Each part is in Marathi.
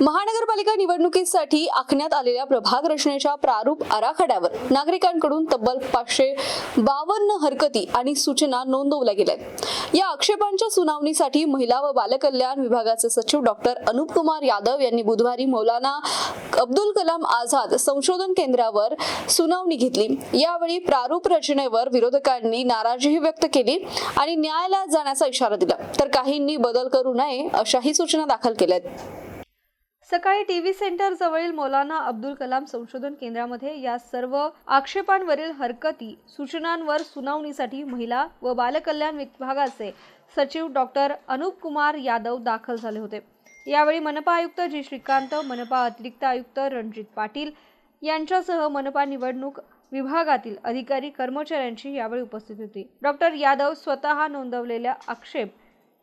महानगरपालिका निवडणुकीसाठी आखण्यात आलेल्या प्रभाग रचनेच्या प्रारूप आराखड्यावर नागरिकांकडून तब्बल पाचशे बावन्न हरकती आणि सूचना नोंदवल्या गेल्या या आक्षेपांच्या सुनावणीसाठी महिला व बालकल्याण विभागाचे सचिव डॉक्टर अनुप कुमार यादव यांनी बुधवारी मौलाना अब्दुल कलाम आझाद संशोधन केंद्रावर सुनावणी घेतली. यावेळी प्रारूप रचनेवर विरोधकांनी नाराजीही व्यक्त केली आणि न्यायालयात जाण्याचा इशारा दिला. तर काहींनी बदल करू नये अशाही सूचना दाखल केल्यात सकाळी टीव्ही सेंटर जवळील मौलाना अब्दुल कलाम संशोधन केंद्रामध्ये या सर्व आक्षेपांवरील हरकती सूचनांवर सुनावणीसाठी महिला व बालकल्याण विभागाचे सचिव डॉक्टर अनुप कुमार यादव दाखल झाले होते. यावेळी मनपा आयुक्त जी. श्रीकांत मनपा अतिरिक्त आयुक्त रणजित पाटील यांच्यासह मनपा निवडणूक विभागातील अधिकारी कर्मचाऱ्यांची यावेळी उपस्थित होती. डॉक्टर यादव स्वतः नोंदवलेल्या आक्षेप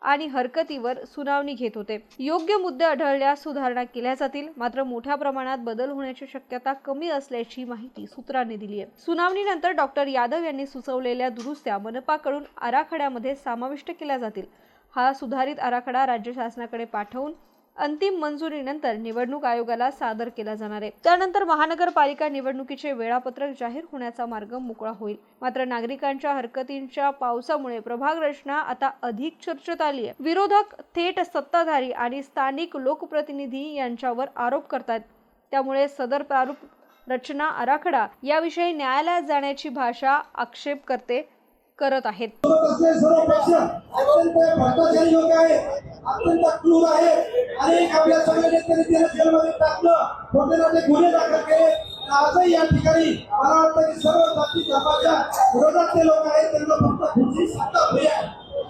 आणि हरकतीवर सुनावणी घेत होते. योग्य मुद्दे आढळल्यास सुधारणा केल्या जातील. मात्र मोठ्या प्रमाणात बदल होण्याची शक्यता कमी असल्याची माहिती सूत्रांनी दिली आहे सुनावणीनंतर डॉक्टर यादव यांनी सुचवलेल्या दुरुस्त्या मनपाकडून आराखड्यामध्ये समाविष्ट केल्या जातील. हा सुधारित आराखडा राज्य शासनाकडे पाठवून अंतिम मंजुरीनंतर निवडणूक आयोगाला सादर केला जाणार आहे. त्यानंतर महानगरपालिका निवडणुकीचे वेळापत्रक जाहीर होण्याचा मार्ग मोकळा होईल. मात्र नागरिकांच्या हरकतींच्या पावसामुळे प्रभाग रचना आता अधिक चर्चेत आली आहे. विरोधक थेट सत्ताधारी आणि स्थानिक लोकप्रतिनिधी यांच्यावर आरोप करतात. त्यामुळे सदर प्रारूप रचना आराखडा याविषयी न्यायालयात जाण्याची भाषा आक्षेप करते करत आहेत. सर्व पक्ष अत्यंत भ्रष्टाचारी लोक आहेत. अत्यंत क्रूर आहे अनेक आपल्या सगळ्या नेत्यांनी त्याला जेलमध्ये टाकलं. गुन्हे दाखल केले? आजही या ठिकाणी मला वाटतं की सर्व जाती धर्माच्या विरोधातले लोक आहेत. त्यांना फक्त खुर्ची सत्ता आहे.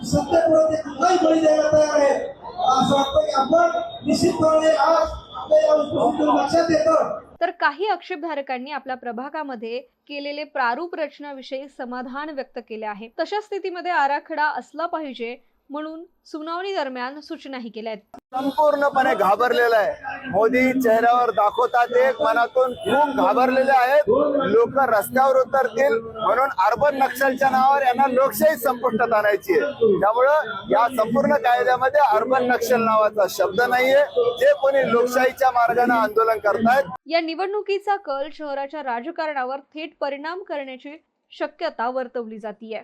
सत्तेपुढे ते कुठलाही बळी द्यायला तयार आहे असं वाटतं की आपण निश्चितपणे आज आपल्या या लक्षात येतं. तर काही आक्षेपधारकांनी आपल्या प्रभागामध्ये केलेले प्रारूप रचनाविषयी समाधान व्यक्त केले आहे. तशा स्थितीमध्ये आराखडा असला पाहिजे म्हणून सुनावणी दरम्यान सूचनाही केल्या आहेत. संपूर्णपणे घाबरलेला आहे. मोदी चेहऱ्यावर दाखवतात एक मनातून खूप घाबरलेले आहेत. लोक रस्त्यावर उतरतील म्हणून अर्बन नक्षलच्या नावावर यांना लोकशाही संपुष्टात आणायची आहे. त्यामुळं या संपूर्ण कायद्यामध्ये अर्बन नक्षल नावाचा शब्द नाहीये. जे कोणी लोकशाहीच्या मार्गाने आंदोलन करतायत या निवडणुकीचा कल शहराच्या राजकारणावर थेट परिणाम करण्याची शक्यता वर्तवली जातीये.